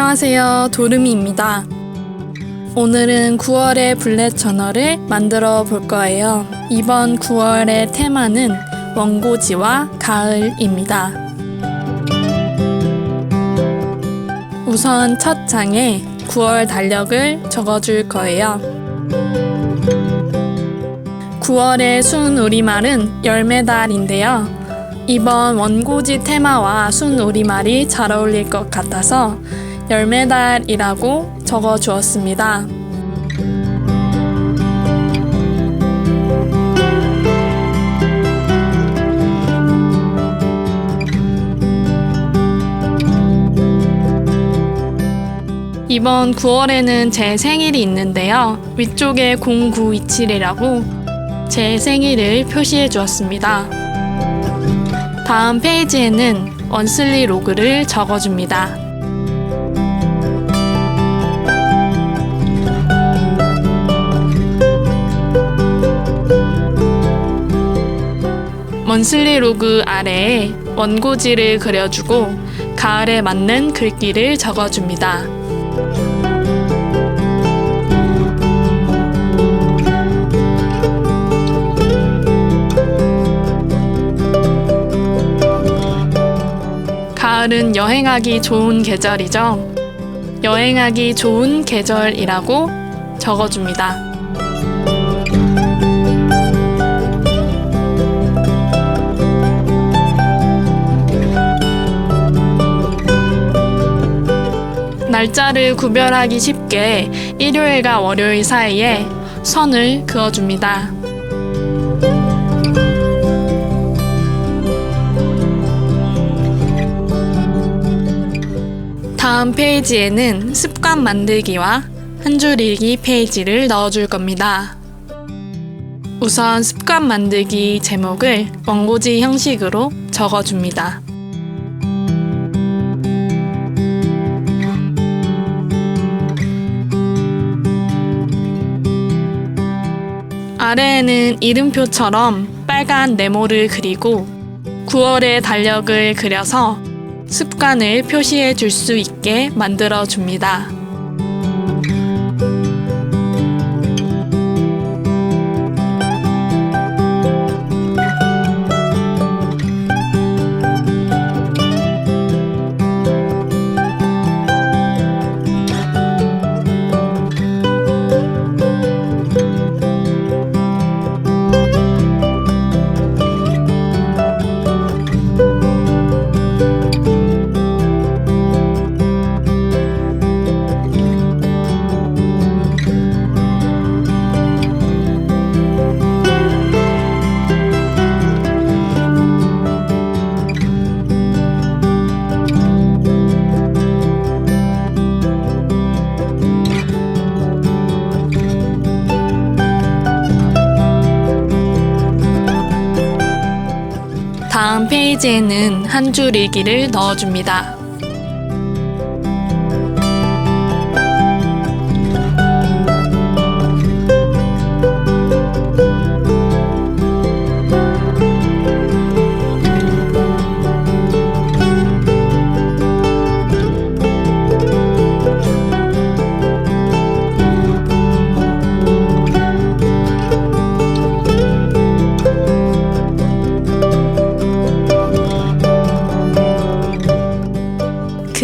안녕하세요. 도르미입니다. 오늘은 9월의 블랙 저널을 만들어 볼 거예요. 이번 9월의 테마는 원고지와 가을입니다. 우선 첫 장에 9월 달력을 적어줄 거예요. 9월의 순 우리말은 열매달인데요. 이번 원고지 테마와 순 우리말이 잘 어울릴 것 같아서 열매달이라고 적어 주었습니다. 이번 9월에는 제 생일이 있는데요. 위쪽에 0927이라고 제 생일을 표시해 주었습니다. 다음 페이지에는 원슬리 로그를 적어줍니다. 원슬리 로그 아래에 원고지를 그려주고 가을에 맞는 글귀를 적어줍니다. 가을은 여행하기 좋은 계절이죠. 여행하기 좋은 계절이라고 적어줍니다. 날짜를 구별하기 쉽게 일요일과 월요일 사이에 선을 그어줍니다. 다음 페이지에는 습관 만들기와 한줄 읽기 페이지를 넣어줄 겁니다. 우선 습관 만들기 제목을 원고지 형식으로 적어줍니다. 아래에는 이름표처럼 빨간 네모를 그리고 9월의 달력을 그려서 습관을 표시해 줄 수 있게 만들어 줍니다. 다음 페이지에는 한 줄 일기를 넣어줍니다.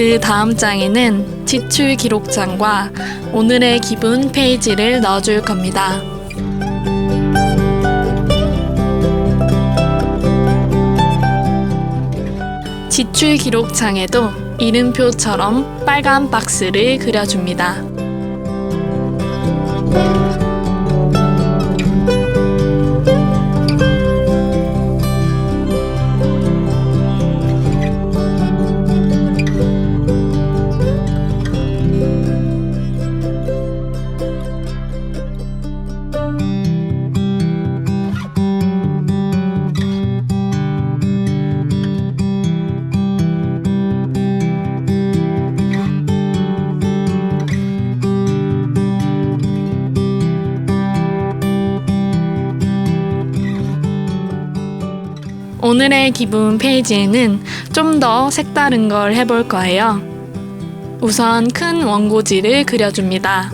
그 다음 장에는 지출 기록장과 오늘의 기분 페이지를 넣어줄 겁니다. 지출 기록창에도 이름표처럼 빨간 박스를 그려줍니다. 오늘의 기분 페이지에는 좀 더 색다른 걸 해볼 거예요. 우선 큰 원고지를 그려줍니다.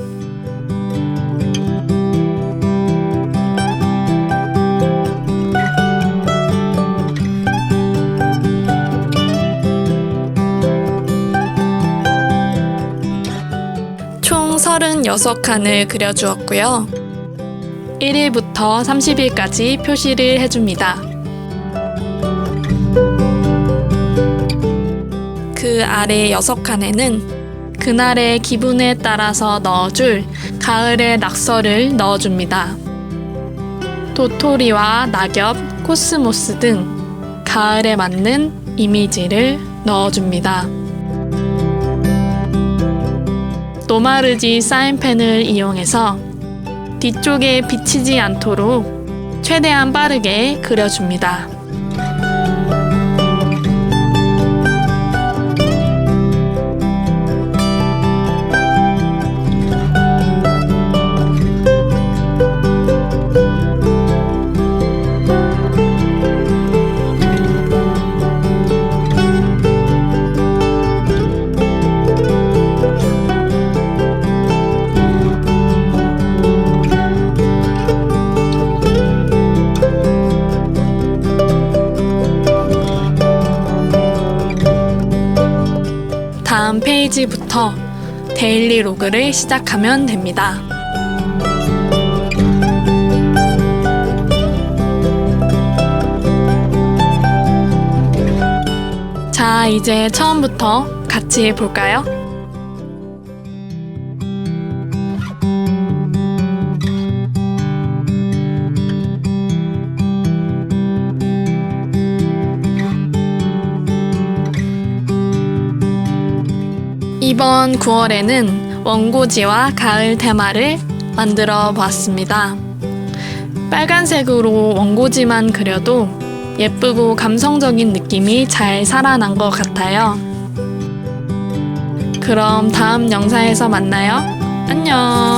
총 36칸을 그려주었고요. 1일부터 30일까지 표시를 해줍니다. 그 아래 6칸에는 그날의 기분에 따라서 넣어줄 가을의 낙서를 넣어줍니다. 도토리와 낙엽, 코스모스 등 가을에 맞는 이미지를 넣어줍니다. 노마르지 사인펜을 이용해서 뒤쪽에 비치지 않도록 최대한 빠르게 그려줍니다. 다음 페이지부터 데일리 로그를 시작하면 됩니다. 자, 이제 처음부터 같이 볼까요? 이번 9월에는 원고지와 가을 테마를 만들어 보았습니다. 빨간색으로 원고지만 그려도 예쁘고 감성적인 느낌이 잘 살아난 것 같아요. 그럼 다음 영상에서 만나요. 안녕!